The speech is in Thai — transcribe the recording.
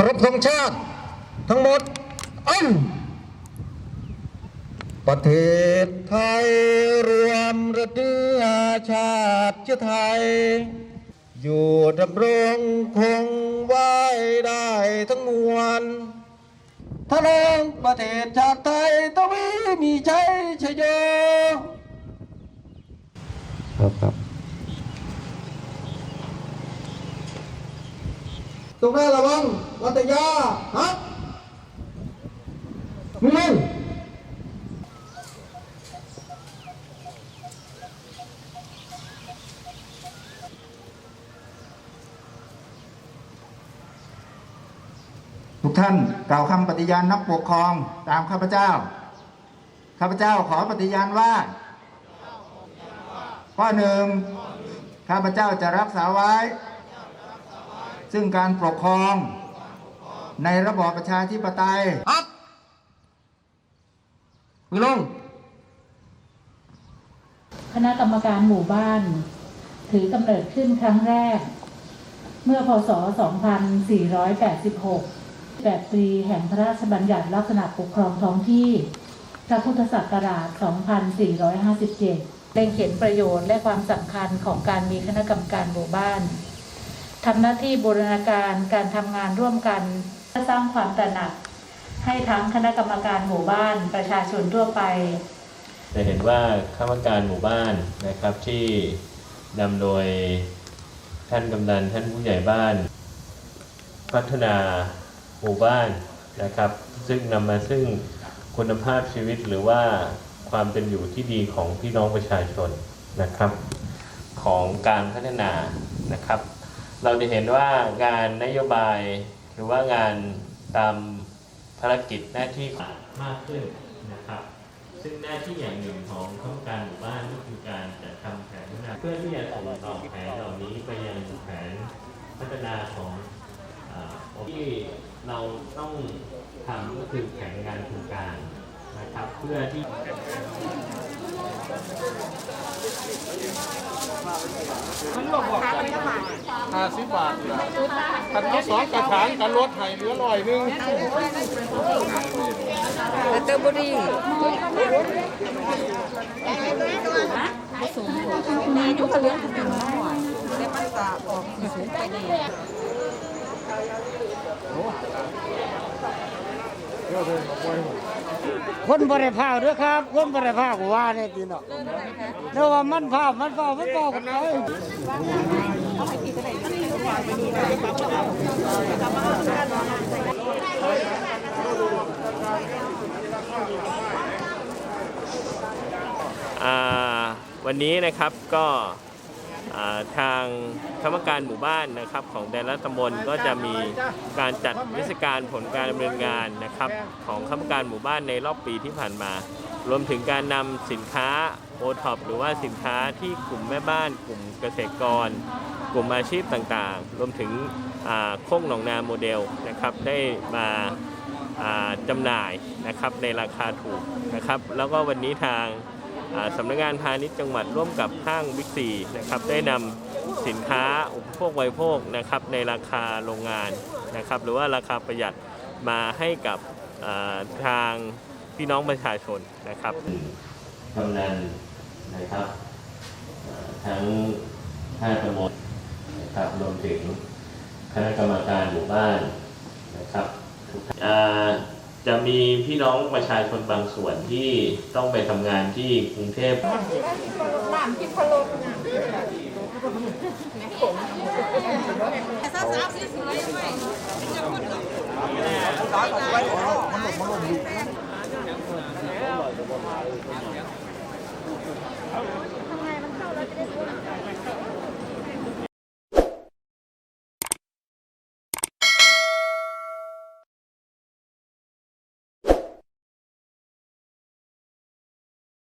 ารพธงชาติ ทั้งหมดอันประเทศไทยรวมระเดือชาติเชื้อไทย อยู่ดำรงคงไว้ได้ทั้งมวลทะลงประเทศชาติไทยต้องมีมีใจชยโย ครับครับ ตรงหน้าระวังวัตยาฮักมือทุกท่านกล่าวคำปฏิญาณนักปกครองตามข้าพเจ้า ข้าพเจ้าขอปฏิญาณว่า ข้อหนึ่งข้าพเจ้าจะรักษาไว้ ซึ่งการปกครอง ในระบอบประชาธิปไตยฮักมือลงคณะกรรมการหมู่บ้าน ถือกำเนิดขึ้นครั้งแรก เมื่อพศ 2486 แบบปีแห่งพระราชบัญญัติลักษณะปกครองท้องที่ พระพุทธศักราช 2457เล็งเห็นประโยชน์และความสำคัญของการมีคณะกรรมการหมู่บ้าน ทำหน้าที่บูรณาการการทำงานร่วมกันสร้างความตระหนัก ให้ทั้งคณะกรรมการหมู่บ้านประชาชนทั่วไปจะเห็นว่าข้าราชการหมู่บ้านนะครับที่นำโดยท่านกำนันท่านผู้ใหญ่บ้าน พัฒนาหมู่บ้านนะครับ ซึ่งนำมาซึ่งคุณภาพชีวิตหรือว่าความเป็นอยู่ที่ดีของพี่น้องประชาชนนะครับ ของการพัฒนานะครับ เราจะเห็นว่างานนโยบาย หรือว่างานตามภารกิจหน้าที่มากขึ้นนะครับ ซึ่งหน้าที่อย่างหนึ่งของข้าราชการหมู่บ้านก็คือการจัดทำแผนพัฒนาเพื่อที่จะส่งต่อแผนเหล่านี้ไปยังแผนพัฒนาของอาที่เราต้องทำก็คือแผนงานโครงการนะครับเพื่อที่ห้า สิบบาทคันเอาสองกระถางกันลดให้เหลือร้อยหนึงเตอร์บุรีมียุคเลี้ยงเป็นน้อยแต่มันตาออกสูงไปนี่ คนบริภาคด้วยครับ คนบริภาคว่าเนี่ยตีเนาะแต่ว่ามันภาพมันภาพมันภาพกันไปอ่าวันนี้นะครับก็ ทางคณะกรรมการหมู่บ้านนะครับ ของแต่ละตำบลก็จะมีการจัดวิศการผลการดำเนินงานนะครับ ของคณะกรรมการหมู่บ้านในรอบปีที่ผ่านมา รวมถึงการนำสินค้าโอท็อปหรือว่าสินค้าที่กลุ่มแม่บ้าน กลุ่มเกษตรกร กลุ่มอาชีพต่างๆ รวมถึงโค้งหนองนาโมเดลนะครับได้มาอ่าจำหน่ายนะครับในราคาถูกนะครับ แล้วก็วันนี้ทาง สำนักงานพาณิชย์จังหวัดร่วมกับห้างบิ๊กซีนะครับได้นำสินค้าอุปโภคบริโภคนะครับในราคาโรงงานนะครับหรือว่าราคาประหยัดมาให้กับทางพี่น้องประชาชนนะครับกำนันนะครับทั้งห้าตำบลนะครับรวมถึงคณะกรรมการหมู่บ้านนะครับทุกท่าน จะมีพี่น้องประชาชนบางส่วนที่ต้องไปทำงานที่กรุงเทพเ